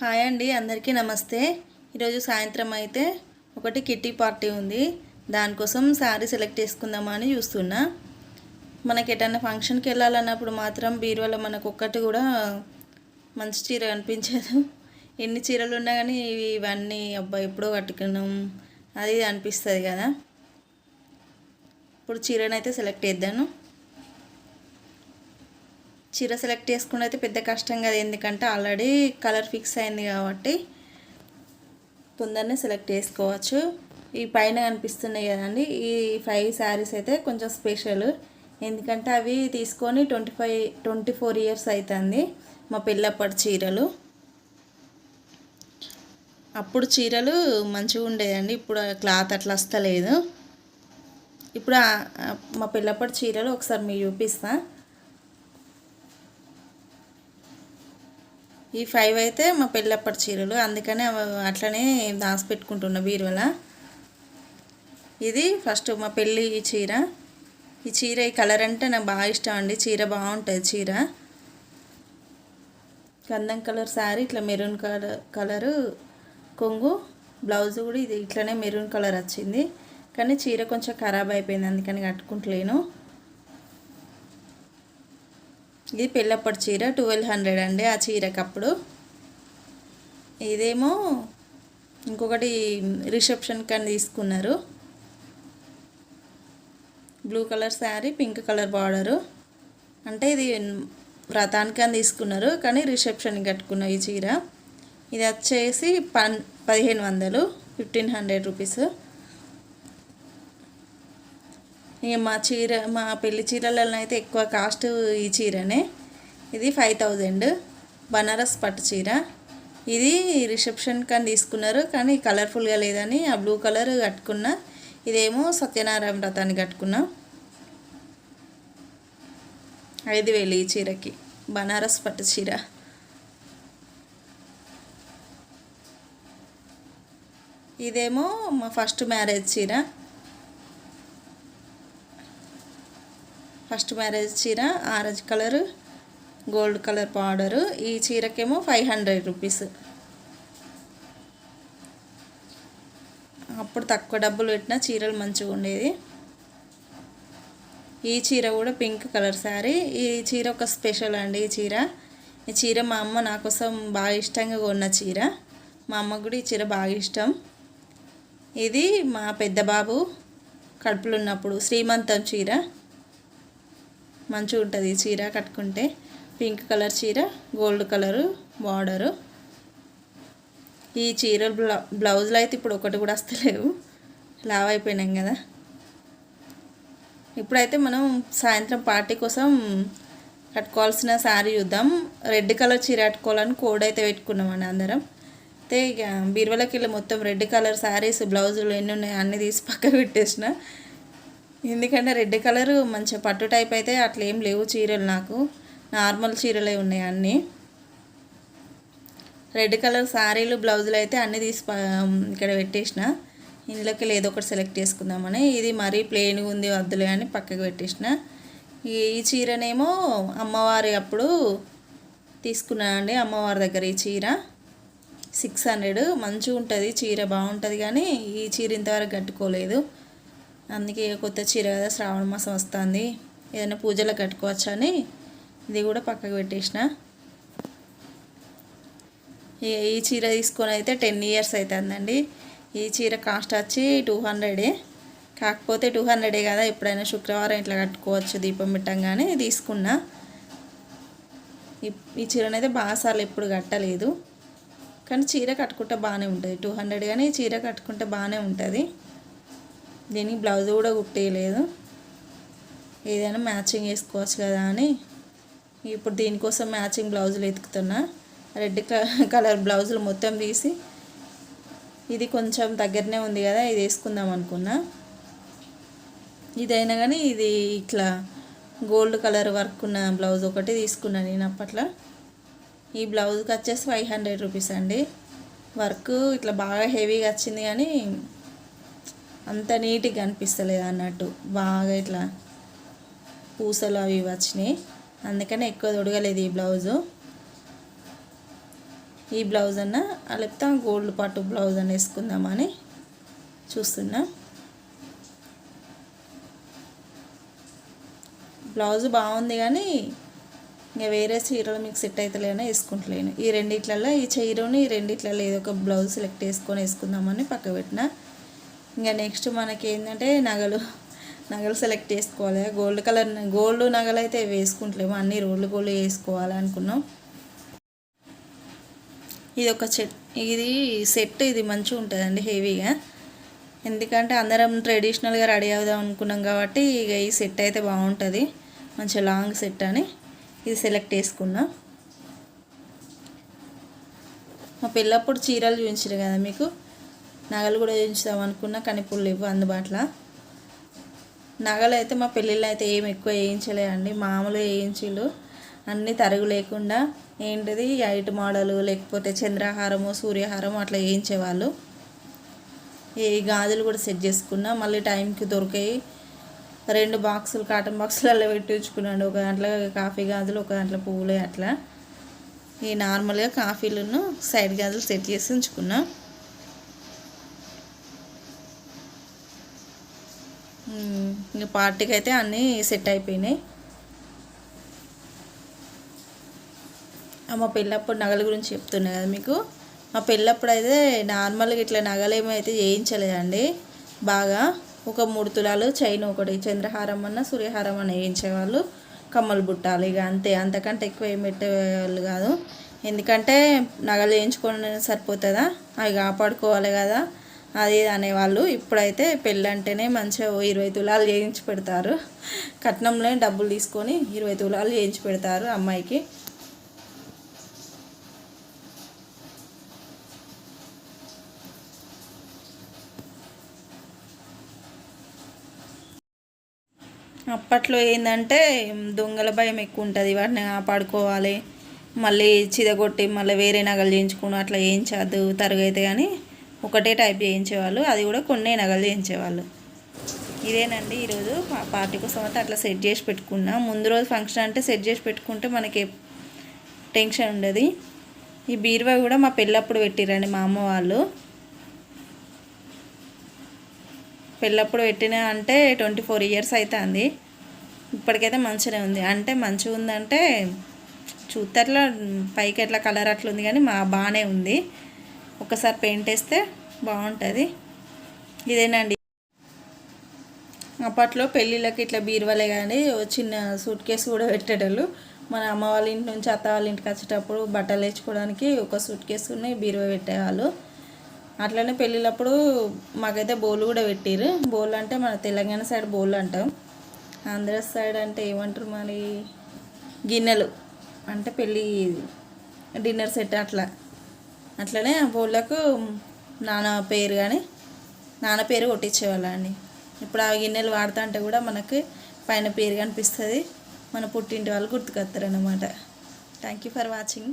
Hi అండి అందరికీ నమస్తే. ఈరోజు సాయంత్రం అయితే ఒకటి కిట్టి పార్టీ ఉంది. దానికోసం శారీ సెలెక్ట్ చేసుకుందామని చూస్తున్నా. మనకి ఎటన్నా ఫంక్షన్కి వెళ్ళాలన్నప్పుడు మాత్రం బీరువాలో మనకు ఒక్కటి కూడా మంచి చీర కనిపించదు. ఎన్ని చీరలు ఉన్నా కానీ ఇవి ఇవన్నీ అబ్బా ఎప్పుడో కట్టుకున్నాం. అది అనిపిస్తుంది కదా. ఇప్పుడు చీరనైతే సెలెక్ట్ చేద్దాను. చీర సెలెక్ట్ చేసుకుని అయితే పెద్ద కష్టం కదా ఎందుకంటే ఆల్రెడీ కలర్ ఫిక్స్ అయింది కాబట్టి తొందరనే సెలెక్ట్ చేసుకోవచ్చు. ఈ పైన కనిపిస్తున్నాయి కదండి ఈ ఫైవ్ శారీస్ అయితే కొంచెం స్పెషల్ ఎందుకంటే అవి తీసుకొని twenty five twenty four years అవుతుంది మా పెళ్ళప్పటి చీరలు. అప్పుడు చీరలు మంచిగా ఉండేదండి ఇప్పుడు ఆ క్లాత్ అట్లా వస్తలేదు. ఇప్పుడు మా పిల్లప్పటి చీరలు ఒకసారి మీకు చూపిస్తాను ఈ ఫైవ్ అయితే మా పెళ్ళప్పటి చీరలు. అందుకనే అట్లనే దాసి పెట్టుకుంటున్న బీరువల. ఇది ఫస్ట్ మా పెళ్ళి ఈ చీర. ఈ చీర ఈ కలర్ అంటే నాకు బాగా ఇష్టం అండి. చీర బాగుంటుంది చీర. గంధం కలర్ శారీ ఇట్లా మెరూన్ కలర్ కలరు కొంగు బ్లౌజ్ కూడా ఇది ఇట్లనే మెరూన్ కలర్ వచ్చింది. కానీ చీర కొంచెం ఖరాబ్ అయిపోయింది అందుకని కట్టుకుంటలేను. ఇది పెళ్ళప్పటి చీర ట్వెల్వ్ హండ్రెడ్ అండి ఆ చీరకప్పుడు. ఇదేమో ఇంకొకటి రిసెప్షన్ కానీ తీసుకున్నారు. Blue colour sari pink colour border అంటే ఇది వ్రతానికి అని తీసుకున్నారు కానీ రిసెప్షన్కి కట్టుకున్న ఈ చీర. ఇది వచ్చేసి పన్ పదిహేను వందలు ఫిఫ్టీన్ హండ్రెడ్ రూపీస్ ఇక మా చీర మా పెళ్ళి చీరలలో అయితే ఎక్కువ కాస్ట్ ఈ చీరనే. ఇది ఫైవ్ థౌజండ్. బనారస్ పట్టు చీర. ఇది రిసెప్షన్ కానీ తీసుకున్నారు కానీ కలర్ఫుల్గా లేదని ఆ బ్లూ కలర్ కట్టుకున్నా. ఇదేమో సత్యనారాయణ వ్రతాన్ని కట్టుకున్నా. ఐదు వేలు ఈ చీరకి. బనారస్ పట్టు చీర. ఇదేమో మా ఫస్ట్ మ్యారేజ్ చీర. ఫస్ట్ మ్యారేజ్ చీర orange colour gold colour border. ఈ చీరకేమో ఫైవ్ హండ్రెడ్ రూపీస్. అప్పుడు తక్కువ డబ్బులు పెట్టిన చీరలు మంచిగా ఉండేది. ఈ చీర కూడా పింక్ కలర్ శారీ. ఈ చీర ఒక స్పెషల్ అండి ఈ చీర. ఈ చీర మా అమ్మ నా కోసం బాగా ఇష్టంగా కొన్న చీర. మా అమ్మకు కూడా ఈ చీర బాగా ఇష్టం. ఇది మా పెద్ద బాబు ఉన్నప్పుడు శ్రీమంతం చీర. మంచిగా ఉంటుంది. ఈ చీర కట్టుకుంటే పింక్ కలర్ చీర గోల్డ్ కలరు బార్డరు. ఈ చీరలు బ్లౌ బ్లౌజులు అయితే ఇప్పుడు ఒకటి కూడా వస్తలేవు. లావ్ అయిపోయినాం కదా. ఇప్పుడైతే మనం సాయంత్రం పార్టీ కోసం కట్టుకోవాల్సిన శారీ చూద్దాం. రెడ్ కలర్ చీర కట్టుకోవాలని కోడ్ అయితే పెట్టుకున్నామండి అందరం. అయితే ఇక బీరువలకి వెళ్ళి మొత్తం రెడ్ కలర్ శారీస్ బ్లౌజులు ఎన్ని ఉన్నాయి అన్నీ తీసి పక్క పెట్టేసిన. ఎందుకంటే రెడ్ కలర్ మంచిగా పట్టు టైప్ అయితే అట్లేం లేవు చీరలు నాకు. నార్మల్ చీరలే ఉన్నాయి అన్నీ. రెడ్ కలర్ శారీలు బ్లౌజులు అయితే అన్నీ తీసి ఇక్కడ పెట్టేసిన. ఇందులోకి ఏదో ఒకటి సెలెక్ట్ చేసుకుందామని. ఇది మరీ ప్లెయిన్గా ఉంది వద్దులే అని పక్కకు పెట్టేసిన. ఈ ఈ చీరనేమో అమ్మవారి అప్పుడు తీసుకున్నానండి అమ్మవారి దగ్గర ఈ చీర. సిక్స్ హండ్రెడ్ మంచిగా ఉంటుంది చీర బాగుంటుంది కానీ ఈ చీర ఇంతవరకు కట్టుకోలేదు. అందుకే కొత్త చీర కదా శ్రావణ మాసం వస్తుంది. ఏదైనా పూజలో కట్టుకోవచ్చు అని ఇది కూడా పక్కకు పెట్టేసిన. ఈ ఈ చీర తీసుకొని అయితే టెన్ ఇయర్స్ అవుతుందండి ఈ చీర కాస్ట్ వచ్చి టూ హండ్రెడే కాకపోతే టూ హండ్రెడే కదా ఎప్పుడైనా శుక్రవారం ఇట్లా కట్టుకోవచ్చు దీపం పెట్టంగానే తీసుకున్నా. ఈ- ఈ చీరనైతే బాగాసార్లు ఎప్పుడు కట్టలేదు. కానీ చీర కట్టుకుంటే బాగానే ఉంటుంది. టూ హండ్రెడ్ కానీ చీర కట్టుకుంటే బాగానే ఉంటుంది. దీనికి బ్లౌజ్ కూడా కుట్టేయలేదు. ఏదైనా మ్యాచింగ్ వేసుకోవచ్చు కదా అని. ఇప్పుడు దీనికోసం మ్యాచింగ్ బ్లౌజులు ఎతుకుతున్నా రెడ్ కలర్ బ్లౌజులు మొత్తం తీసి ఇది కొంచెం దగ్గరనే ఉంది కదా ఇది వేసుకుందాం అనుకున్నా. ఇదైనా కానీ ఇది ఇట్లా గోల్డ్ కలర్ వర్క్ ఉన్న బ్లౌజ్ ఒకటి తీసుకున్నా నేను అప్పట్లో. ఈ బ్లౌజ్కి వచ్చేసి ఫైవ్ హండ్రెడ్ రూపీస్ అండి. వర్క్ ఇట్లా బాగా హెవీగా వచ్చింది కానీ అంత నీట్గా అనిపిస్తలేదు అన్నట్టు. బాగా ఇట్లా పూసలు అవి వచ్చినాయి. అందుకని ఎక్కువ తొడగలేదు ఈ బ్లౌజు. ఈ బ్లౌజ్ అన్న లేకపోతే గోల్డ్ పట్టు బ్లౌజ్ అని వేసుకుందామని చూస్తున్నా. బ్లౌజ్ బాగుంది కానీ ఇంకా వేరే చీరలు మీకు సెట్ అవుతలేనే వేసుకుంటలేను. ఈ రెండిట్లలో ఈ చీరని ఈ రెండిట్లలో ఏదో ఒక బ్లౌజ్ సెలెక్ట్ చేసుకొని వేసుకుందామని పక్క పెట్టిన. ఇంకా నెక్స్ట్ మనకి ఏంటంటే నగలు. నగలు సెలెక్ట్ చేసుకోవాలి. గోల్డ్ కలర్ గోల్డ్ నగలు అయితే వేసుకుంటలేము. అన్ని రోడ్లు గోల్డ్ వేసుకోవాలి అనుకున్నాం. ఇది ఒక సెట్ ఇది సెట్ ఇది మంచిగా ఉంటుందండి హెవీగా. ఎందుకంటే అందరం ట్రెడిషనల్గా రెడీ అవుదాం అనుకున్నాం కాబట్టి ఇక ఈ సెట్ అయితే బాగుంటుంది. మంచిగా లాంగ్ సెట్ అని ఇది సెలెక్ట్ చేసుకున్నా. మా పెళ్ళప్పుడు చీరలు చూపించారు కదా మీకు? నగలు కూడా చూపించుదాం అనుకున్నా కానీ ఇప్పుడు లేవు అందుబాటులో. నగలు అయితే మా పెళ్ళిళ్ళు అయితే ఏం ఎక్కువ వేయించలేదండి మామూలు వేయించిళ్ళు అన్నీ తరుగు లేకుండా ఏంటిది ఐట్ మోడలు లేకపోతే చంద్రహారము సూర్యహారము అట్లా వేయించేవాళ్ళు ఈ గాజులు కూడా సెట్ చేసుకున్నా మళ్ళీ టైంకి దొరికాయి రెండు బాక్సులు కాటన్ బాక్సులలో పెట్టి ఉంచుకున్నాడు ఒక దాంట్లో కాఫీ గాజులు ఒక దాంట్లో పువ్వులే అట్లా. ఈ నార్మల్గా కాఫీలను సైడ్ గాజులు సెట్ చేసి ఉంచుకున్నా. ఇంక పార్టీకి అయితే అన్నీ సెట్ అయిపోయినాయి. మా పెళ్ళప్పుడు నగల గురించి చెప్తున్నా కదా మీకు? మా పెళ్ళప్పుడు అయితే నార్మల్గా ఇట్లా నగలేమైతే చేయించలేదండి. బాగా ఒక మూడు తులాలు చైన్ ఒకటి చంద్రహారం అన్న సూర్యహారం అన్న వేయించేవాళ్ళు కమ్మలు బుట్టాలి ఇక అంతే. అంతకంటే ఎక్కువ ఏం పెట్టేవాళ్ళు కాదు. ఎందుకంటే నగలు వేయించుకోవడం సరిపోతుందా? అవి కాపాడుకోవాలి కదా. అది అనేవాళ్ళు ఇప్పుడైతే పెళ్ళంటేనే మంచిగా ఇరవై తులాలు చేయించి పెడతారు. కట్నంలో డబ్బులు తీసుకొని ఇరవై తులాలు చేయించి పెడతారు అమ్మాయికి. అప్పట్లో ఏంటంటే దొంగల భయం ఎక్కువ ఉంటుంది. వాటిని కాపాడుకోవాలి. మళ్ళీ చిదగొట్టి మళ్ళీ వేరే నగలు చేయించుకుని అట్లా చేయించద్దు తరుగైతే కానీ ఒకటే టైప్ చేయించేవాళ్ళు అది కూడా కొన్ని నగలు చేయించేవాళ్ళు. ఇదేనండి ఈరోజు పార్టీ కోసం అయితే అట్లా సెట్ చేసి పెట్టుకున్నా. ముందు రోజు ఫంక్షన్ అంటే సెట్ చేసి పెట్టుకుంటే మనకి టెన్షన్ ఉండదు. ఈ బీరువా కూడా మా పెళ్ళప్పుడు పెట్టిరండి మా అమ్మ వాళ్ళు. పెళ్ళప్పుడు పెట్టిన అంటే ట్వంటీ ఫోర్ ఇయర్స్ అవుతుంది ఇప్పటికైతే మంచిగానే ఉంది. అంటే మంచిగా ఉందంటే చూస్తే అట్లా పైకి ఎట్లా కలర్ అట్లా ఉంది కానీ మా బాగానే ఉంది. ఒకసారి పెయింట్ వేస్తే బాగుంటుంది. ఇదేనండి. అప్పట్లో పెళ్ళిళ్ళకి ఇట్లా బీరువాలే కానీ చిన్న సూట్ కేసు కూడా పెట్టేటోళ్ళు. మన అమ్మ వాళ్ళ ఇంటి నుంచి అత్త వాళ్ళ ఇంటికి వచ్చేటప్పుడు బట్టలు వేసుకోవడానికి ఒక సూట్ కేసుని బీరువా పెట్టేవాళ్ళు. అట్లనే పెళ్ళిళ్ళప్పుడు మాకైతే బోలు కూడా పెట్టారు బోల్ అంటే మన తెలంగాణ సైడ్ బోల్ అంటాం. ఆంధ్ర సైడ్ అంటే ఏమంటారు మరి? గిన్నెలు. అంటే పెళ్ళి డిన్నర్ సెట్ అట్లా. అట్లనే బోళ్ళకు నాన్న పేరు కానీ నాన్న పేరు కొట్టించేవాళ్ళండి ఇప్పుడు ఆ గిన్నెలు వాడుతా అంటే కూడా మనకి పైన పేరు కనిపిస్తుంది. మన పుట్టింటి వాళ్ళు గుర్తుకొస్తారు అన్నమాట థ్యాంక్ యూ ఫర్ వాచింగ్